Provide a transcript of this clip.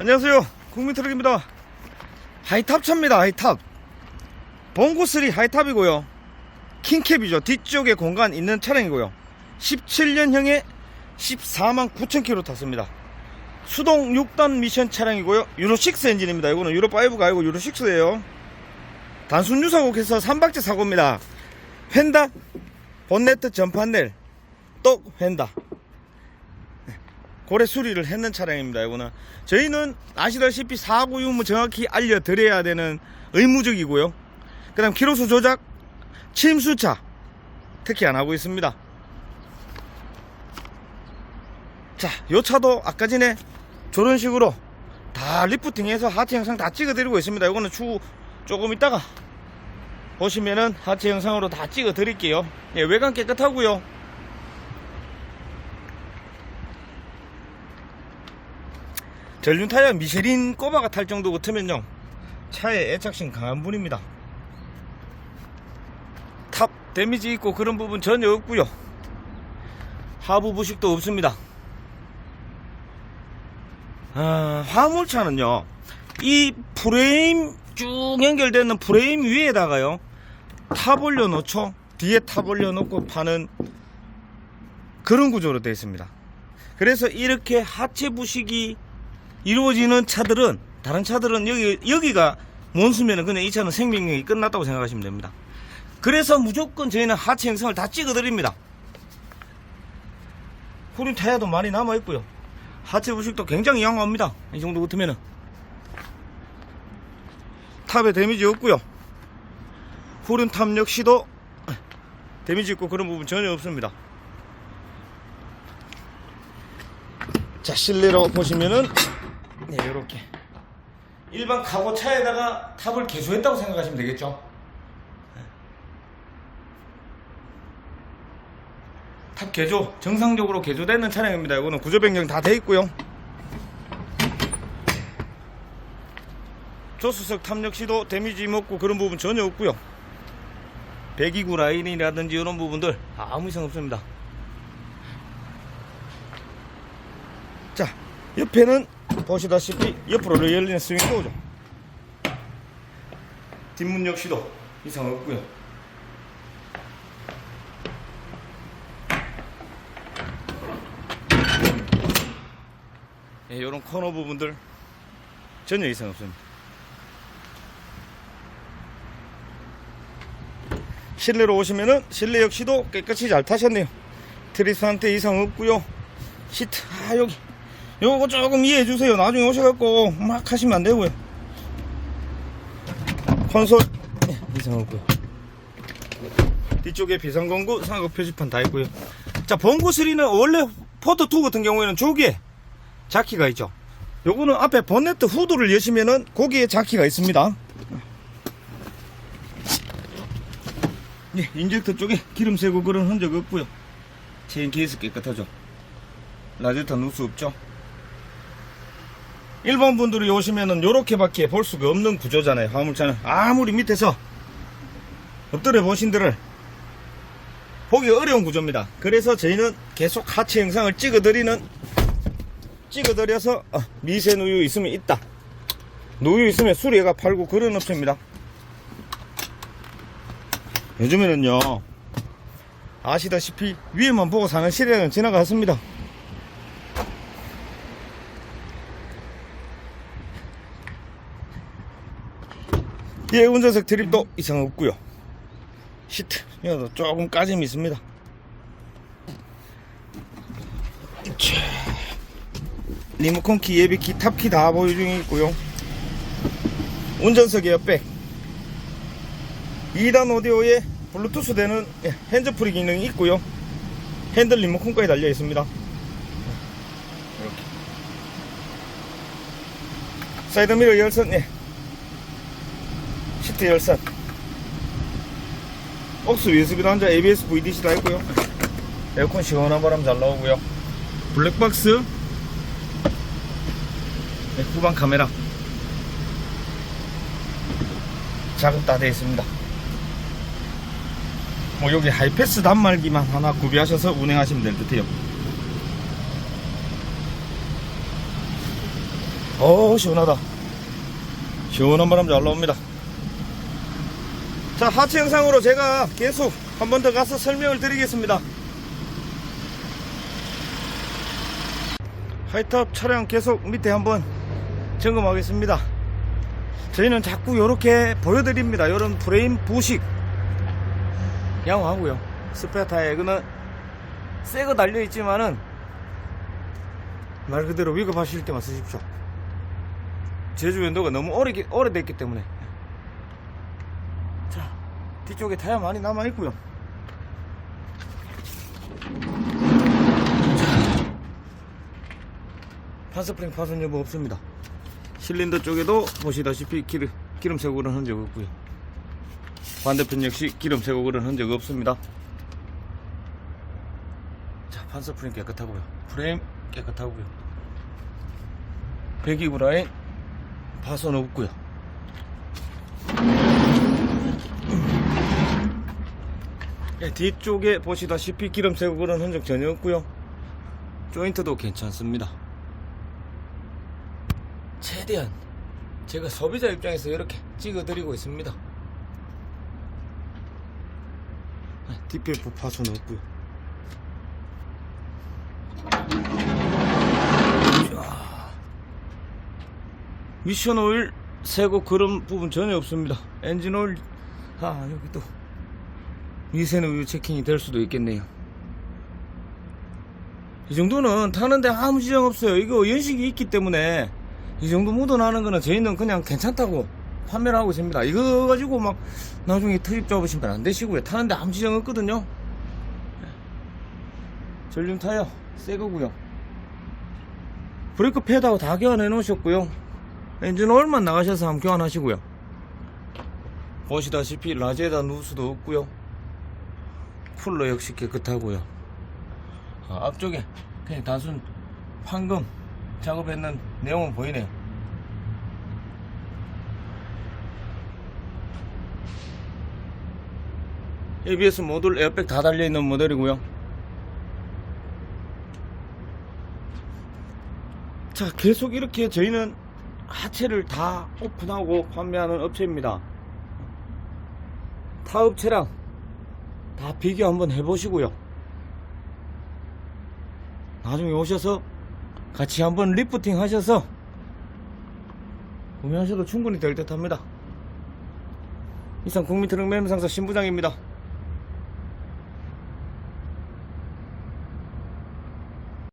안녕하세요. 국민트럭입니다. 하이탑 차입니다 하이탑. 봉고3 하이탑이고요. 킹캡이죠. 뒤쪽에 공간 있는 차량이고요. 17년형에 14만 9천 킬로 탔습니다. 수동 6단 미션 차량이고요. 유로6 엔진입니다. 이거는 유로5가 아니고 유로6예요. 단순 유사국에서 3박제 사고입니다. 휀다 본네트 전판넬 또 휀다 고래 수리를 했는 차량입니다. 이거는 저희는 아시다시피 사고 유무 정확히 알려드려야 되는 의무적이고요. 그 다음 키로수 조작, 침수차 특히 안 하고 있습니다. 자, 요 차도 아까 전에 저런 식으로 다 리프팅해서 하체 영상 다 찍어드리고 있습니다. 이거는 추후 조금 있다가 보시면은 하체 영상으로 다 찍어드릴게요. 예, 외관 깨끗하고요. 전륜 타이어 미쉐린 꼬바가 탈 정도 같으면요 차에 애착심 강한 분입니다. 탑 데미지 있고 그런 부분 전혀 없고요. 하부 부식도 없습니다. 아, 화물차는요 이 프레임 쭉 연결되는 프레임 위에다가요 탑 올려놓죠. 뒤에 탑 올려놓고 파는 그런 구조로 되어 있습니다. 그래서 이렇게 하체 부식이 이루어지는 차들은 다른 차들은 여기 여기가 몬수면은 그냥 이 차는 생명력이 끝났다고 생각하시면 됩니다. 그래서 무조건 저희는 하체 형성을 다 찍어 드립니다. 후륜 타이어도 많이 남아 있고요. 하체 부식도 굉장히 양호합니다. 이 정도 같으면은 탑에 데미지 없고요. 후륜 탑 역시도 데미지 있고 그런 부분 전혀 없습니다. 자 실내로 보시면은 네, 이렇게 일반 카고 차에다가 탑을 개조했다고 생각하시면 되겠죠. 네. 탑 개조 정상적으로 개조되는 차량입니다. 이거는 구조 변경 다 돼 있고요. 조수석 탑 역시도 데미지 먹고 그런 부분 전혀 없고요. 배기구 라인이라든지 이런 부분들 아무 이상 없습니다. 자, 옆에는 보시다시피 옆으로 열리는 스윙도죠. 뒷문 역시도 이상 없고요. 예, 이런 코너 부분들 전혀 이상 없습니다. 실내로 오시면은 실내 역시도 깨끗이 잘 타셨네요. 트리스한테 이상 없고요. 시트 아 여기 요거 조금 이해해 주세요. 나중에 오셔갖고 막 하시면 안 되고요. 콘솔 네, 이상 없고요. 뒤쪽에 비상공구 상급 표지판 다 있고요. 자 번구 3는 원래 포터 2 같은 경우에는 조기에 자키가 있죠. 요거는 앞에 본네트 후드를 여시면은 거기에 자키가 있습니다. 예, 인젝터 쪽에 기름 새고 그런 흔적 없고요. 체인 케이스 깨끗하죠. 라제타 누수 없죠. 일반 분들이 오시면은 요렇게밖에 볼 수가 없는 구조잖아요. 화물차는 아무리 밑에서 엎드려 보신들을 보기 어려운 구조입니다. 그래서 저희는 계속 하체 영상을 찍어드리는 찍어드려서 어, 미세 누유 있으면 있다. 누유 있으면 수리가 팔고 그런 업체입니다. 요즘에는요 아시다시피 위에만 보고 사는 시대는 지나갔습니다. 예, 운전석 드립도 이상 없고요. 시트 이것도 조금 까짐이 있습니다. 자, 리모컨 키, 예비 키, 탑키 다 보유 중에 있고요. 운전석 에어백 2단 오디오에 블루투스 되는 예, 핸즈프리 기능이 있고요. 핸들 리모컨까지 달려 있습니다. 이렇게 사이드미러 열선 예. 시트 열선 억스 USB 단자 ABS VDC 다 있고요. 에어컨 시원한 바람 잘 나오고요. 블랙박스. 네, 후방 카메라. 작업 다 되어 있습니다. 뭐 여기 하이패스 단말기만 하나 구비하셔서 운행하시면 될 듯해요. 어 시원하다. 시원한 바람 잘 나옵니다 자 하체 영상으로 제가 계속 한 번 더 가서 설명을 드리겠습니다. 하이탑 차량 계속 밑에 한번 점검하겠습니다. 저희는 자꾸 이렇게 보여드립니다. 이런 프레임 부식. 양호하고요. 스페어 타이어는 새거 달려있지만은 말 그대로 위급하실 때만 쓰십시오. 제주 연도가 너무 오래, 오래됐기 때문에. 자 뒤쪽에 타이어 많이 남아 있고요. 판스프링 파손 여부 없습니다. 실린더 쪽에도 보시다시피 기름, 기름 세고는 흔적 없고요. 반대편 역시 기름 세고는 흔적 없습니다. 자 판스프링 깨끗하고요. 프레임 깨끗하고요. 배기구 라인 파손 없고요 예, 뒤쪽에 보시다시피 기름 세고는 흔적 전혀 없고요. 조인트도 괜찮습니다. 최대한 제가 소비자 입장에서 이렇게 찍어 드리고 있습니다. DPF 파손 없고요. 자, 미션 오일 새고 그런 부분 전혀 없습니다. 엔진 오일 아 여기 또 미세는 우유 체킹이 될 수도 있겠네요 이 정도는 타는데 아무 지장 없어요 이거 연식이 있기 때문에 이 정도 묻어나는 거는 저희는 그냥 괜찮다고 판매를 하고 있습니다. 이거 가지고 막 나중에 트립 잡으시면 안 되시고요. 타는데 아무 지장 없거든요. 전륜 타이어 새 거고요. 브레이크 패드하고 다 교환해 놓으셨고요. 엔진 오일만 나가셔서 한번 교환하시고요. 보시다시피 라제다 누수도 없고요. 쿨러 역시 깨끗하고요. 아, 앞쪽에 그냥 단순 황금 작업했는 내용은 보이네요. ABS 모듈 에어백 다 달려있는 모델이고요. 자, 계속 이렇게 저희는 하체를 다 오픈하고 판매하는 업체입니다. 타 업체랑 다 비교 한번 해보시고요. 나중에 오셔서 같이 한번 리프팅 하셔서 구매하셔도 충분히 될 듯 합니다. 이상 국민트럭 매매상사 신부장입니다.